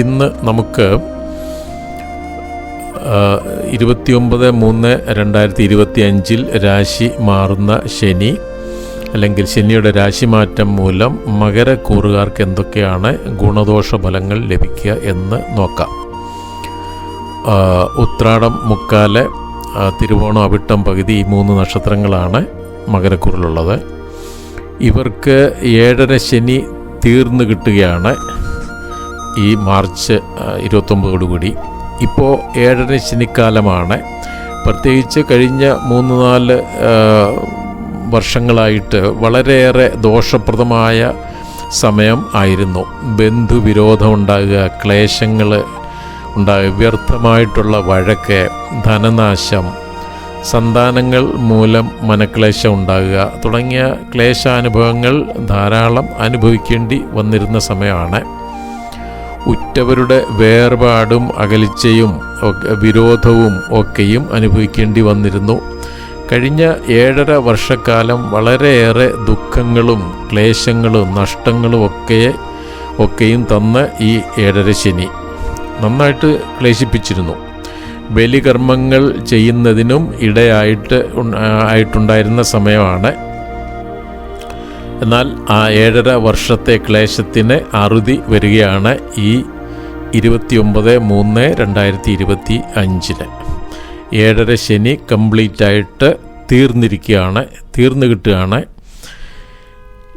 ഇന്ന് നമുക്ക് ഇരുപത്തിയൊമ്പത് മൂന്ന് രണ്ടായിരത്തി ഇരുപത്തി അഞ്ചിൽ രാശി മാറുന്ന ശനി അല്ലെങ്കിൽ ശനിയുടെ രാശിമാറ്റം മൂലം മകരക്കൂറുകാർക്ക് എന്തൊക്കെയാണ് ഗുണദോഷ ഫലങ്ങൾ ലഭിക്കുക എന്ന് നോക്കാം. ഉത്രാടം മുക്കാൽ തിരുവോണം അവിട്ടം പകുതി ഈ മൂന്ന് നക്ഷത്രങ്ങളാണ് മകരക്കൂറിലുള്ളത്. ഇവർക്ക് ഏഴര ശനി തീർന്നു കിട്ടുകയാണ്. ഈ മാർച്ച് ഇരുപത്തൊമ്പതോടുകൂടി. ഇപ്പോൾ ഏഴര ശനിക്കാലമാണ്. പ്രത്യേകിച്ച് കഴിഞ്ഞ മൂന്ന് നാല് വർഷങ്ങളായിട്ട് വളരെയേറെ ദോഷപ്രദമായ സമയം ആയിരുന്നു. ബന്ധുവിരോധം ഉണ്ടാകുക ക്ലേശങ്ങൾ ഉണ്ടാകുക വ്യർത്ഥമായിട്ടുള്ള വഴക്ക് ധനനാശം സന്താനങ്ങൾ മൂലം മനക്ലേശം ഉണ്ടാകുക തുടങ്ങിയ ക്ലേശാനുഭവങ്ങൾ ധാരാളം അനുഭവിക്കേണ്ടി വന്നിരുന്ന സമയമാണ്. ഉറ്റവരുടെ വേർപാടും അകലിച്ചയും വിരോധവും ഒക്കെയും അനുഭവിക്കേണ്ടി വന്നിരുന്നു. കഴിഞ്ഞ ഏഴര വർഷക്കാലം വളരെയേറെ ദുഃഖങ്ങളും ക്ലേശങ്ങളും നഷ്ടങ്ങളും ഒക്കെ ഒക്കെയും തന്ന ഈ ഏഴര ശനി. നന്നായിട്ട് ക്ലേശിപ്പിച്ചിരുന്നു. ബലികർമ്മങ്ങൾ ചെയ്യുന്നതിനും ഇടയായിട്ട് ആയിട്ടുണ്ടായിരുന്ന സമയമാണ്. എന്നാൽ ആ ഏഴര വർഷത്തെ ക്ലേശത്തിന് അറുതി വരികയാണ് ഈ ഇരുപത്തിയൊമ്പത് മൂന്ന് രണ്ടായിരത്തി ഇരുപത്തി അഞ്ചിന് ഏഴര ശനി കംപ്ലീറ്റ് ആയിട്ട് തീർന്നിരിക്കുകയാണ് തീർന്നു കിട്ടുകയാണ്.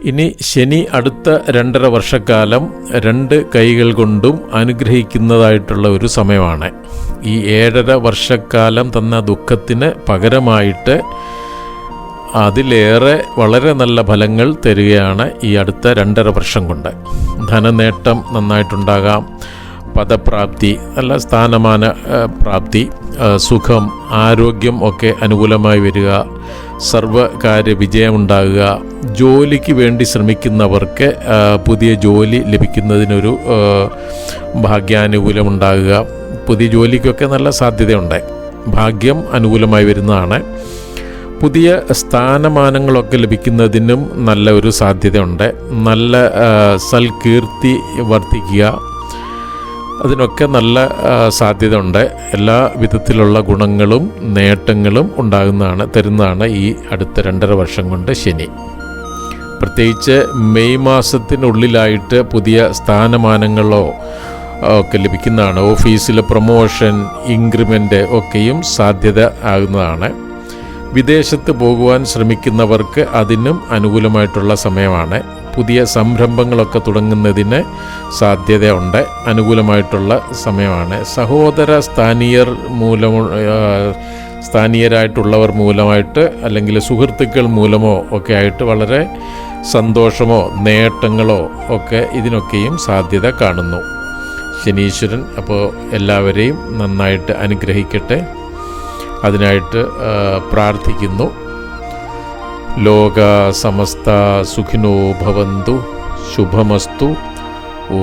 ഇനി ശനി അടുത്ത രണ്ടര വർഷക്കാലം രണ്ട് കൈകൾ കൊണ്ടും അനുഗ്രഹിക്കുന്നതായിട്ടുള്ള ഒരു സമയമാണ്. ഈ ഏഴര വർഷക്കാലം തന്ന ദുഃഖത്തിന് പകരമായിട്ട് അതിലേറെ വളരെ നല്ല ഫലങ്ങൾ തരികയാണ് ഈ അടുത്ത രണ്ടര വർഷം കൊണ്ട്. ധനനേട്ടം നന്നായിട്ടുണ്ടാകാം. പദപ്രാപ്തി നല്ല സ്ഥാനമാന പ്രാപ്തി സുഖം ആരോഗ്യം ഒക്കെ അനുകൂലമായി വരിക. സർവകാര്യ വിജയമുണ്ടാകുക. ജോലിക്ക് വേണ്ടി ശ്രമിക്കുന്നവർക്ക് പുതിയ ജോലി ലഭിക്കുന്നതിനൊരു ഭാഗ്യാനുകൂലമുണ്ടാകുക. പുതിയ ജോലിക്കൊക്കെ നല്ല സാധ്യതയുണ്ട്. ഭാഗ്യം അനുകൂലമായി വരുന്നതാണ്. പുതിയ സ്ഥാനമാനങ്ങളൊക്കെ ലഭിക്കുന്നതിനും നല്ല ഒരു സാധ്യതയുണ്ട്. നല്ല സൽകീർത്തി വർദ്ധിക്കുക. അതിനൊക്കെ നല്ല സാധ്യത ഉണ്ട് എല്ലാ വിധത്തിലുള്ള ഗുണങ്ങളും നേട്ടങ്ങളും ഉണ്ടാകുന്നതാണ് തരുന്നതാണ് ഈ അടുത്ത രണ്ടര വർഷം കൊണ്ട് ശനി. പ്രത്യേകിച്ച് മെയ് മാസത്തിനുള്ളിലായിട്ട് പുതിയ സ്ഥാനമാനങ്ങളോ ഒക്കെ ലഭിക്കുന്നതാണ്. ഓഫീസിലെ പ്രൊമോഷൻ ഇൻക്രിമെന്റ് ഒക്കെയും സാധ്യത ആകുന്നതാണ്. വിദേശത്ത് പോകുവാൻ ശ്രമിക്കുന്നവർക്ക് അതിനും അനുകൂലമായിട്ടുള്ള സമയമാണ്. പുതിയ സംരംഭങ്ങളൊക്കെ തുടങ്ങുന്നതിന് സാധ്യതയുണ്ട്. അനുകൂലമായിട്ടുള്ള സമയമാണ്. സഹോദര സ്ഥാനീയർ മൂലം സ്ഥാനീയരായിട്ടുള്ളവർ മൂലമായിട്ട് അല്ലെങ്കിൽ സുഹൃത്തുക്കൾ മൂലമോ ഒക്കെ ആയിട്ട് വളരെ സന്തോഷമോ നേട്ടങ്ങളോ ഒക്കെ ഇതിനൊക്കെയും സാധ്യത കാണുന്നു. ശനീശ്വരൻ അപ്പോൾ എല്ലാവരെയും നന്നായിട്ട് അനുഗ്രഹിക്കട്ടെ. അതിനായിട്ട് പ്രാർത്ഥിക്കുന്നു. ലോക സമസ്ത സുഖിനോ ഭവന്തു ശുഭമസ്തു. ഓ